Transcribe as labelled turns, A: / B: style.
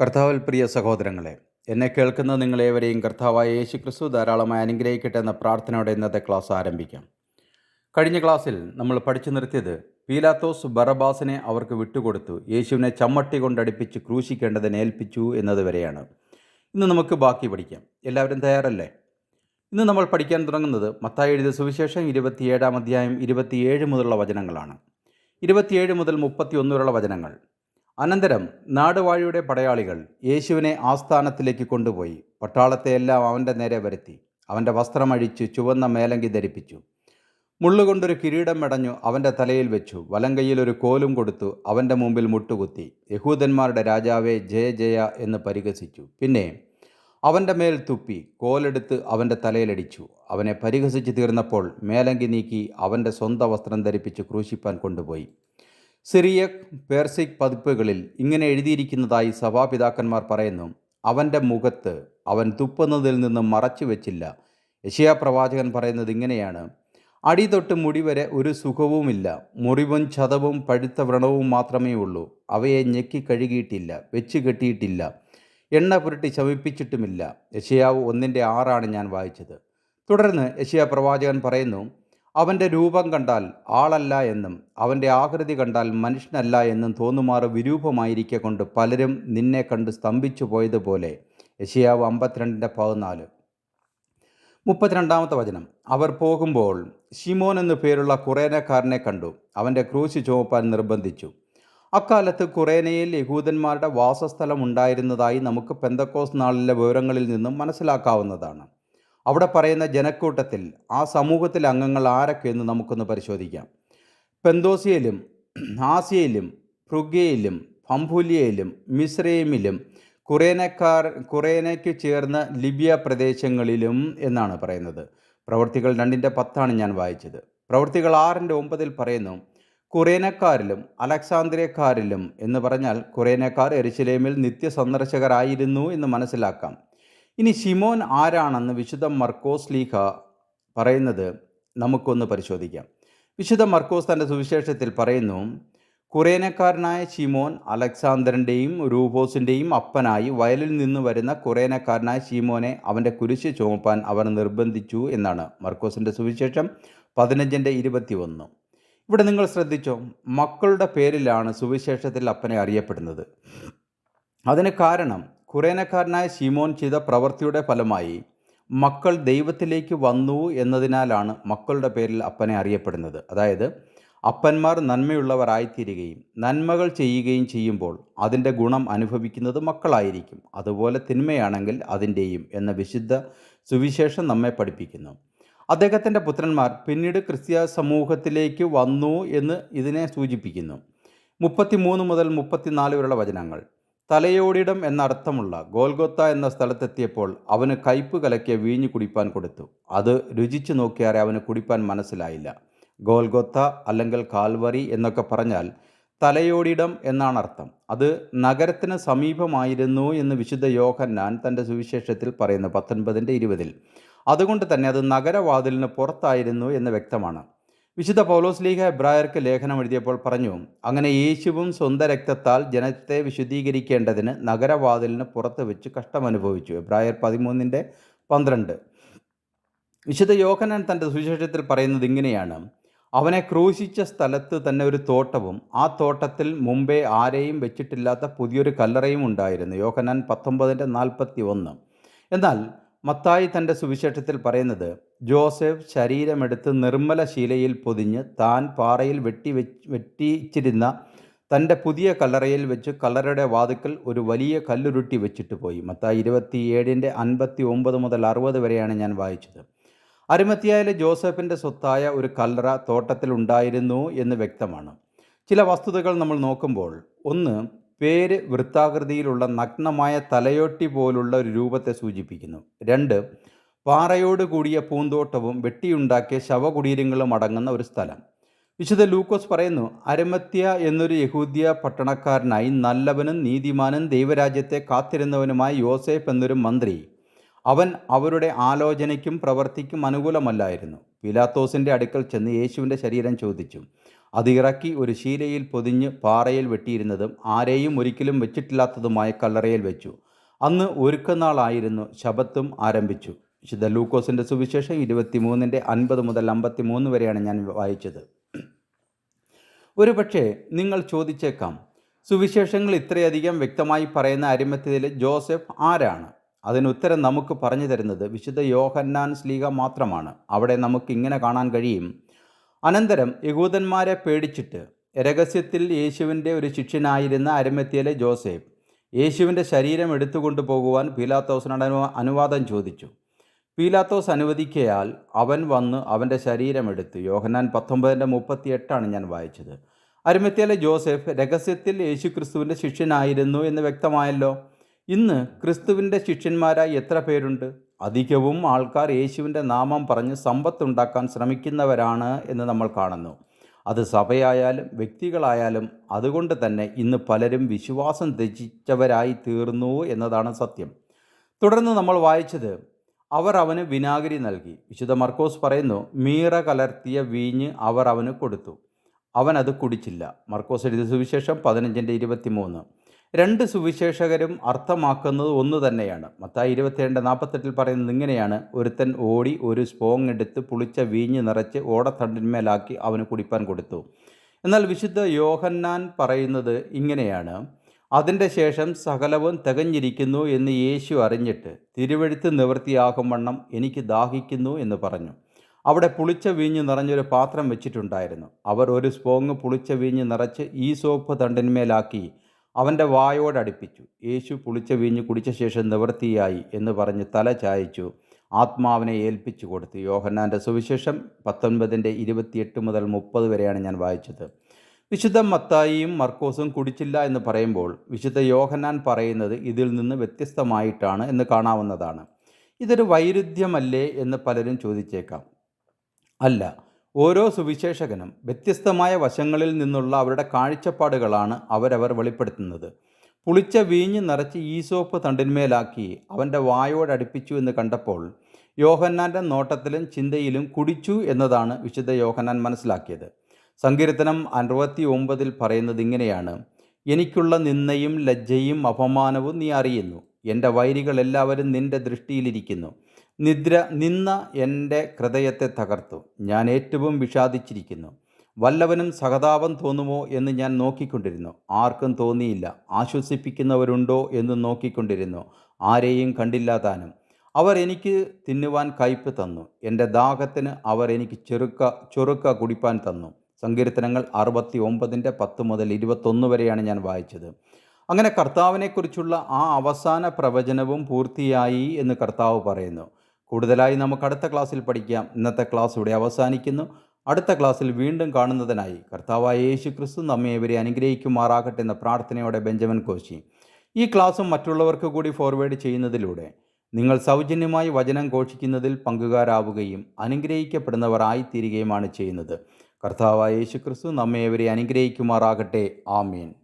A: കർത്താവിൽ പ്രിയ സഹോദരങ്ങളെ എന്നെ കേൾക്കുന്ന നിങ്ങളേവരെയും കർത്താവായ യേശു ക്രിസ്തു ധാരാളമായി അനുഗ്രഹിക്കട്ടെ എന്ന പ്രാർത്ഥനയോടെ ഇന്നത്തെ ക്ലാസ് ആരംഭിക്കാം. കഴിഞ്ഞ ക്ലാസ്സിൽ നമ്മൾ പഠിച്ചു നിർത്തിയത് പീലാത്തോസ് ബറബാസിനെ അവർക്ക് വിട്ടുകൊടുത്തു യേശുവിനെ ചമ്മട്ടി കൊണ്ടടിപ്പിച്ച് ക്രൂശിക്കേണ്ടതിനെ ഏൽപ്പിച്ചു എന്നതുവരെയാണ് ഇന്ന് നമുക്ക് ബാക്കി പഠിക്കാം. എല്ലാവരും തയ്യാറല്ലേ? ഇന്ന് നമ്മൾ പഠിക്കാൻ തുടങ്ങുന്നത് മത്തായി എഴുതിയ സുവിശേഷം ഇരുപത്തിയേഴാം അധ്യായം ഇരുപത്തിയേഴ് മുതലുള്ള വചനങ്ങളാണ്. ഇരുപത്തിയേഴ് മുതൽ മുപ്പത്തിയൊന്ന് വരെയുള്ള വചനങ്ങൾ. അനന്തരം നാടുവാഴിയുടെ പടയാളികൾ യേശുവിനെ ആസ്ഥാനത്തിലേക്ക് കൊണ്ടുപോയി. പട്ടാളത്തെയെല്ലാം അവന്റെ നേരെ വരുത്തി. അവന്റെ വസ്ത്രമഴിച്ച് ചുവന്ന മേലങ്കി ധരിപ്പിച്ചു. മുള്ളുകൊണ്ടൊരു കിരീടം മെടഞ്ഞു അവന്റെ തലയിൽ വെച്ചു. വലങ്കയിൽ ഒരു കോലും കൊടുത്തു അവന്റെ മുമ്പിൽ മുട്ടുകുത്തി. യഹൂദന്മാരുടെ രാജാവെ ജയ ജയ എന്ന് പരിഹസിച്ചു. പിന്നെ അവന്റെ മേൽ തുപ്പി കോലെടുത്ത് അവന്റെ തലയിലടിച്ചു. അവനെ പരിഹസിച്ച് തീർന്നപ്പോൾ മേലങ്കി നീക്കി അവന്റെ സ്വന്തം വസ്ത്രം ധരിപ്പിച്ച് ക്രൂശിപ്പാൻ കൊണ്ടുപോയി. സിറിയക് പേർസിക് പതിപ്പുകളിൽ ഇങ്ങനെ എഴുതിയിരിക്കുന്നതായി സഭാപിതാക്കന്മാർ പറയുന്നു അവന്റെ മുഖത്ത് അവൻ തുപ്പുന്നതിൽ നിന്ന് മറച്ചു വെച്ചില്ല. യശയാ പ്രവാചകൻ പറയുന്നത് ഇങ്ങനെയാണ് അടി തൊട്ട് മുടി വരെ ഒരു സുഖവുമില്ല മുറിവും ചതവും പഴുത്ത വ്രണവും മാത്രമേ ഉള്ളൂ അവയെ ഞെക്കി കഴുകിയിട്ടില്ല വെച്ച് കെട്ടിയിട്ടില്ല എണ്ണ പുരട്ടി ശമിപ്പിച്ചിട്ടുമില്ല യശയാവ് ഒന്നിന്റെ ആറാണ് ഞാൻ വായിച്ചത്. തുടർന്ന് യശയാ പ്രവാചകൻ പറയുന്നു അവന്റെ രൂപം കണ്ടാൽ ആളല്ല എന്നും അവന്റെ ആകൃതി കണ്ടാൽ മനുഷ്യനല്ല എന്നും തോന്നുമാറ് വിരൂപമായിരിക്കെ കൊണ്ട് പലരും നിന്നെ കണ്ട് സ്തംഭിച്ചു പോയതുപോലെ യശിയാവ് അമ്പത്തിരണ്ടിന്റെ പതിനാല്. മുപ്പത്തിരണ്ടാമത്തെ വചനം. അവർ പോകുമ്പോൾ ഷിമോൻ എന്നു പേരുള്ള കുറേനക്കാരനെ കണ്ടു. അവന്റെ ക്രൂശ് ചുമപ്പാൻ നിർബന്ധിച്ചു. അക്കാലത്ത് കുറേനയിൽ യഹൂദന്മാരുടെ വാസസ്ഥലം ഉണ്ടായിരുന്നതായി നമുക്ക് പെന്തക്കോസ് നാളിലെ വിവരങ്ങളിൽ നിന്നും മനസ്സിലാക്കാവുന്നതാണ്. അവിടെ പറയുന്ന ജനക്കൂട്ടത്തിൽ ആ സമൂഹത്തിലെ അംഗങ്ങൾ ആരൊക്കെ എന്ന് നമുക്കൊന്ന് പരിശോധിക്കാം. പെന്തോസിയയിലും ആസിയയിലും ഫ്രുഗയിലും ഫംഫുലിയയിലും മിസ്രൈമിലും കുറേനക്കാർ കുറേനയ്ക്ക് ചേർന്ന ലിബിയ പ്രദേശങ്ങളിലും എന്നാണ് പറയുന്നത്. പ്രവൃത്തികൾ രണ്ടിന്റെ പത്താണ് ഞാൻ വായിച്ചത്. പ്രവൃത്തികൾ ആറിന്റെ ഒമ്പതിൽ പറയുന്നു കുറേനക്കാരിലും അലക്സാന്ദ്രിയക്കാരിലും എന്ന് പറഞ്ഞാൽ കുറേനക്കാർ നിത്യ നിത്യസന്ദർശകരായിരുന്നു എന്ന് മനസ്സിലാക്കാം. ഇനി ഷിമോൻ ആരാണെന്ന് വിശുദ്ധ മർക്കോസ് ലീഹ പറയുന്നത് നമുക്കൊന്ന് പരിശോധിക്കാം. വിശുദ്ധ മർക്കോസ് തന്റെ സുവിശേഷത്തിൽ പറയുന്നു കുറേനക്കാരനായ ഷിമോൻ അലക്സാണ്ടറിന്റെയും റൂഫോസിന്റെയും അപ്പനായി വയലിൽ നിന്ന് വരുന്ന കുറേനക്കാരനായ ഷിമോനെ അവന്റെ കുരിശ് ചുമപ്പാൻ അവർ നിർബന്ധിച്ചു എന്നാണ് മർക്കോസിന്റെ സുവിശേഷം പതിനഞ്ചിന്റെ ഇരുപത്തി ഒന്ന് ഇവിടെ നിങ്ങൾ ശ്രദ്ധിച്ചോ മക്കളുടെ പേരിലാണ് സുവിശേഷത്തിൽ അപ്പനെ അറിയപ്പെടുന്നത്. അതിന് കാരണം കുറേനക്കാരനായ ശിമോൻ ചെയ്ത പ്രവൃത്തിയുടെ ഫലമായി മക്കൾ ദൈവത്തിലേക്ക് വന്നു എന്നതിനാലാണ് മക്കളുടെ പേരിൽ അപ്പനെ അറിയപ്പെടുന്നത്. അതായത് അപ്പന്മാർ നന്മയുള്ളവരായിത്തീരുകയും നന്മകൾ ചെയ്യുകയും ചെയ്യുമ്പോൾ അതിന്റെ ഗുണം അനുഭവിക്കുന്നത് മക്കളായിരിക്കും. അതുപോലെ തിന്മയാണെങ്കിൽ അതിന്റെയും എന്ന വിശുദ്ധ സുവിശേഷം നമ്മെ പഠിപ്പിക്കുന്നു. അദ്ദേഹത്തിന്റെ പുത്രന്മാർ പിന്നീട് ക്രിസ്ത്യ സമൂഹത്തിലേക്ക് വന്നു എന്ന് ഇതിനെ സൂചിപ്പിക്കുന്നു. മുപ്പത്തിമൂന്ന് മുതൽ മുപ്പത്തിനാല് വരെയുള്ള വചനങ്ങൾ. തലയോടിടം എന്നർത്ഥമുള്ള ഗോൽഗൊത്ത എന്ന സ്ഥലത്തെത്തിയപ്പോൾ അവന് കയ്പ് കലക്കിയ വീഞ്ഞു കുടിപ്പാൻ കൊടുത്തു. അത് രുചിച്ചു നോക്കിയാറെ അവന് കുടിപ്പാൻ മനസ്സിലായില്ല. ഗോൽഗൊത്ത അല്ലെങ്കിൽ കാൽവറി എന്നൊക്കെ പറഞ്ഞാൽ തലയോടിടം എന്നാണ് അർത്ഥം അത് നഗരത്തിന് സമീപമായിരുന്നു എന്ന് വിശുദ്ധ യോഹന്നാൻ തന്റെ സുവിശേഷത്തിൽ പറയുന്നു പത്തൊൻപതിന്റെ ഇരുപതിൽ. അതുകൊണ്ട് തന്നെ അത് നഗരവാതിലിന് പുറത്തായിരുന്നു എന്ന് വ്യക്തമാണ്. വിശുദ്ധ പൗലോസ് ലീഗ എബ്രായർക്ക് ലേഖനം എഴുതിയപ്പോൾ പറഞ്ഞു അങ്ങനെ യേശുവും സ്വന്തം രക്തത്താൽ ജനത്തെ വിശുദ്ധീകരിക്കേണ്ടതിന് നഗരവാതിലിന് പുറത്ത് വെച്ച് കഷ്ടമനുഭവിച്ചു. എബ്രായർ പതിമൂന്നിന്റെ പന്ത്രണ്ട്. വിശുദ്ധ യോഹനൻ തന്റെ സുവിശേഷത്തിൽ പറയുന്നത് ഇങ്ങനെയാണ് അവനെ ക്രൂശിച്ച സ്ഥലത്ത് തന്നെ ഒരു തോട്ടവും ആ തോട്ടത്തിൽ മുമ്പേ ആരെയും വെച്ചിട്ടില്ലാത്ത പുതിയൊരു കല്ലറയും ഉണ്ടായിരുന്നു. യോഹനാൻ പത്തൊമ്പതിന്റെ നാൽപ്പത്തി ഒന്ന് എന്നാൽ മത്തായി തന്റെ സുവിശേഷത്തിൽ പറയുന്നത് ജോസഫ് ശരീരമെടുത്ത് നിർമ്മല ശീലയിൽ പൊതിഞ്ഞ് താൻ പാറയിൽ വെട്ടി വെട്ടിച്ചിരുന്ന തന്റെ പുതിയ കല്ലറയിൽ വെച്ച് കല്ലറയുടെ വാതുക്കൽ ഒരു വലിയ കല്ലുരുട്ടി വെച്ചിട്ട് പോയി. മത്തായി ഇരുപത്തി ഏഴിന്റെ അൻപത്തി ഒമ്പത് മുതൽ അറുപത് വരെയാണ് ഞാൻ വായിച്ചത്. അരുമത്തിയായിലെ ജോസഫിന്റെ സ്വത്തായ ഒരു കല്ലറ തോട്ടത്തിലുണ്ടായിരുന്നു എന്ന് വ്യക്തമാണ്. ചില വസ്തുതകൾ നമ്മൾ നോക്കുമ്പോൾ ഒന്ന് പേര് വൃത്താകൃതിയിലുള്ള നഗ്നമായ തലയോട്ടി പോലുള്ള ഒരു രൂപത്തെ സൂചിപ്പിക്കുന്നു. രണ്ട് പാറയോട് കൂടിയ പൂന്തോട്ടവും വെട്ടിയുണ്ടാക്കിയ ശവകുടീരങ്ങളും അടങ്ങുന്ന ഒരു സ്ഥലം. വിശുദ്ധ ലൂക്കോസ് പറയുന്നു അരമത്യ എന്നൊരു യഹൂദ്യ പട്ടണക്കാരനായി നല്ലവനും നീതിമാനും ദൈവരാജ്യത്തെ കാത്തിരുന്നവനുമായ യോസേഫ് എന്നൊരു മന്ത്രി. അവൻ അവരുടെ ആലോചനയ്ക്കും പ്രവർത്തിക്കും അനുകൂലമല്ലായിരുന്നു. പിലാത്തോസിന്റെ അടുക്കൽ ചെന്ന് യേശുവിന്റെ ശരീരം ചോദിച്ചു. അത് ഇറക്കി ഒരു ശീലയിൽ പൊതിഞ്ഞ് പാറയിൽ വെട്ടിയിരുന്നതും ആരെയും ഒരിക്കലും വെച്ചിട്ടില്ലാത്തതുമായ കല്ലറയിൽ വെച്ചു. അന്ന് ഒരുക്കനാളായിരുന്നു ശബത്തും ആരംഭിച്ചു. വിശുദ്ധ ലൂക്കോസിന്റെ സുവിശേഷം ഇരുപത്തിമൂന്നിന്റെ അൻപത് മുതൽ അമ്പത്തി മൂന്ന് വരെയാണ് ഞാൻ വായിച്ചത്. ഒരുപക്ഷെ നിങ്ങൾ ചോദിച്ചേക്കാം സുവിശേഷങ്ങൾ ഇത്രയധികം വ്യക്തമായി പറയുന്ന അരിമത്യയിലെ ജോസഫ് ആരാണ്? അതിനുത്തരം നമുക്ക് പറഞ്ഞു തരുന്നത് വിശുദ്ധ യോഹന്നാൻ സ്ലീഗ മാത്രമാണ്. അവിടെ നമുക്ക് ഇങ്ങനെ കാണാൻ കഴിയും അനന്തരം യഹൂദന്മാരെ പേടിച്ചിട്ട് രഹസ്യത്തിൽ യേശുവിന്റെ ഒരു ശിഷ്യനായിരുന്ന അരമത്തിയിലെ ജോസഫ് യേശുവിന്റെ ശരീരം എടുത്തുകൊണ്ടു പോകുവാൻ പീലാത്തോസിനോട് അനു- അനുവാദം ചോദിച്ചു. പീലാത്തോസ് അനുവദിക്കയാൽ അവൻ വന്ന് അവന്റെ ശരീരം എടുത്തു യോഹന്നാൻ പത്തൊമ്പതിന്റെ മുപ്പത്തി എട്ടാണ് ഞാൻ വായിച്ചത്. അരുമത്തിയാലെ ജോസഫ് രഹസ്യത്തിൽ യേശു ക്രിസ്തുവിന്റെ ശിഷ്യനായിരുന്നു എന്ന് വ്യക്തമായല്ലോ? ഇന്ന് ക്രിസ്തുവിന്റെ ശിഷ്യന്മാരായി എത്ര പേരുണ്ട്? അധികവും ആൾക്കാർ യേശുവിന്റെ നാമം പറഞ്ഞ് സമ്പത്തുണ്ടാക്കാൻ ശ്രമിക്കുന്നവരാണ് എന്ന് നമ്മൾ കാണുന്നു. അത് സഭയായാലും വ്യക്തികളായാലും അതുകൊണ്ട് തന്നെ ഇന്ന് പലരും വിശ്വാസം ത്യജിച്ചവരായി തീർന്നു എന്നതാണ് സത്യം. തുടർന്ന് നമ്മൾ വായിച്ചത് അവർ അവന് വിനാഗിരി നൽകി. വിശുദ്ധ മർക്കോസ് പറയുന്നു മീറ കലർത്തിയ വീഞ്ഞ് അവർ അവന് കൊടുത്തു. അവൻ അത് കുടിച്ചില്ല. മർക്കോസ് എഴുതിയ സുവിശേഷം പതിനഞ്ചിന്റെ ഇരുപത്തിമൂന്ന്. രണ്ട് സുവിശേഷകരും അർത്ഥമാക്കുന്നത് ഒന്ന് തന്നെയാണ്. മത്തായി ഇരുപത്തിരണ്ട് നാൽപ്പത്തെട്ടിൽ പറയുന്നത് ഇങ്ങനെയാണ്. ഒരുത്തൻ ഓടി ഒരു സ്പോങ് എടുത്ത് പുളിച്ച വീഞ്ഞ് നിറച്ച് ഓടത്തണ്ടിന്മേലാക്കി അവന് കുടിപ്പാൻ കൊടുത്തു. എന്നാൽ വിശുദ്ധ യോഹന്നാൻ പറയുന്നത് ഇങ്ങനെയാണ്. അതിന്റെ ശേഷം സകലവും തികഞ്ഞിരിക്കുന്നു എന്ന് യേശു അറിഞ്ഞിട്ട് തിരുവഴുത്ത് നിവൃത്തിയാകും വണ്ണം എനിക്ക് ദാഹിക്കുന്നു എന്ന് പറഞ്ഞു. അവിടെ പുളിച്ച വീഞ്ഞ് നിറഞ്ഞൊരു പാത്രം വെച്ചിട്ടുണ്ടായിരുന്നു. അവർ ഒരു സ്പോങ് പുളിച്ച വീഞ്ഞ് നിറച്ച് ഈ സോപ്പ് തണ്ടിന്മേലാക്കി അവന്റെ വായോടടുപ്പിച്ചു യേശു പുളിച്ച വീഞ്ഞ് കുടിച്ച ശേഷം നിവൃത്തിയായി എന്ന് പറഞ്ഞ് തല ചായച്ചു. ആത്മാവിനെ ഏൽപ്പിച്ചു കൊടുത്തു. യോഹന്നാന്റെ സുവിശേഷം പത്തൊൻപതിന്റെ ഇരുപത്തിയെട്ട് മുതൽ മുപ്പത് വരെയാണ് ഞാൻ വായിച്ചത്. വിശുദ്ധ മത്തായിയും മർക്കോസും കുടിച്ചില്ല എന്ന് പറയുമ്പോൾ വിശുദ്ധ യോഹന്നാൻ പറയുന്നത് ഇതിൽ നിന്ന് വ്യത്യസ്തമായിട്ടാണ് എന്ന് കാണാവുന്നതാണ്. ഇതൊരു വൈരുദ്ധ്യമല്ലേ എന്ന് പലരും ചോദിച്ചേക്കാം. അല്ല ഓരോ സുവിശേഷകനും വ്യത്യസ്തമായ വശങ്ങളിൽ നിന്നുള്ള അവരുടെ കാഴ്ചപ്പാടുകളാണ് അവരവർ വെളിപ്പെടുത്തുന്നത്. പുളിച്ച വീഞ്ഞ് നിറച്ച് ഈസോപ്പ് തണ്ടിന്മേലാക്കി അവന്റെ വായോടടുപ്പിച്ചു എന്ന് കണ്ടപ്പോൾ യോഹന്നാന്റെ നോട്ടത്തിലും ചിന്തയിലും കുടിച്ചു എന്നതാണ് വിശുദ്ധ യോഹന്നാൻ മനസ്സിലാക്കിയത്. സങ്കീർത്തനം അറുപത്തി ഒമ്പതിൽ പറയുന്നത് ഇങ്ങനെയാണ് എനിക്കുള്ള നിന്ദയും ലജ്ജയും അപമാനവും നീ അറിയുന്നു. എന്റെ വൈരികൾ എല്ലാവരും നിന്റെ ദൃഷ്ടിയിലിരിക്കുന്നു. നിദ്ര നിന്ന എന്റെ ഹൃദയത്തെ തകർത്തു. ഞാൻ ഏറ്റവും വിഷാദിച്ചിരിക്കുന്നു. വല്ലവനും സഹതാപം തോന്നുമോ എന്ന് ഞാൻ നോക്കിക്കൊണ്ടിരുന്നു. ആർക്കും തോന്നിയില്ല. ആശ്വസിപ്പിക്കുന്നവരുണ്ടോ എന്ന് നോക്കിക്കൊണ്ടിരുന്നു. ആരെയും കണ്ടില്ല താനും. അവർ എനിക്ക് തിന്നുവാൻ കയ്പ് തന്നു. എന്റെ ദാഹത്തിന് അവർ എനിക്ക് ചെറുക്ക ചൊറുക്ക കുടിപ്പാൻ തന്നു. സങ്കീർത്തനങ്ങൾ അറുപത്തി ഒമ്പതിന്റെ പത്ത് മുതൽ ഇരുപത്തൊന്ന് വരെയാണ് ഞാൻ വായിച്ചത്. അങ്ങനെ കർത്താവിനെക്കുറിച്ചുള്ള ആ അവസാന പ്രവചനവും പൂർത്തിയായി എന്ന് കർത്താവ് പറയുന്നു. കൂടുതലായി നമുക്ക് അടുത്ത ക്ലാസ്സിൽ പഠിക്കാം. ഇന്നത്തെ ക്ലാസ് ഇവിടെ അവസാനിക്കുന്നു. അടുത്ത ക്ലാസ്സിൽ വീണ്ടും കാണുന്നതിനായി കർത്താവായ യേശു ക്രിസ്തു നമ്മെ ഇവരെ അനുഗ്രഹിക്കുമാറാകട്ടെ എന്ന പ്രാർത്ഥനയോടെ ബെഞ്ചമിൻ കോശി. ഈ ക്ലാസ്സും മറ്റുള്ളവർക്ക് കൂടി ഫോർവേഡ് ചെയ്യുന്നതിലൂടെ നിങ്ങൾ സൗജന്യമായി വചനം ഘോഷിക്കുന്നതിൽ പങ്കുകാരാവുകയും അനുഗ്രഹിക്കപ്പെടുന്നവരായി ആയിത്തീരുകയുമാണ് ചെയ്യുന്നത്. കർത്താവായ യേശു ക്രിസ്തു നമ്മെ ഇവരെ അനുഗ്രഹിക്കുമാറാകട്ടെ. ആമീൻ.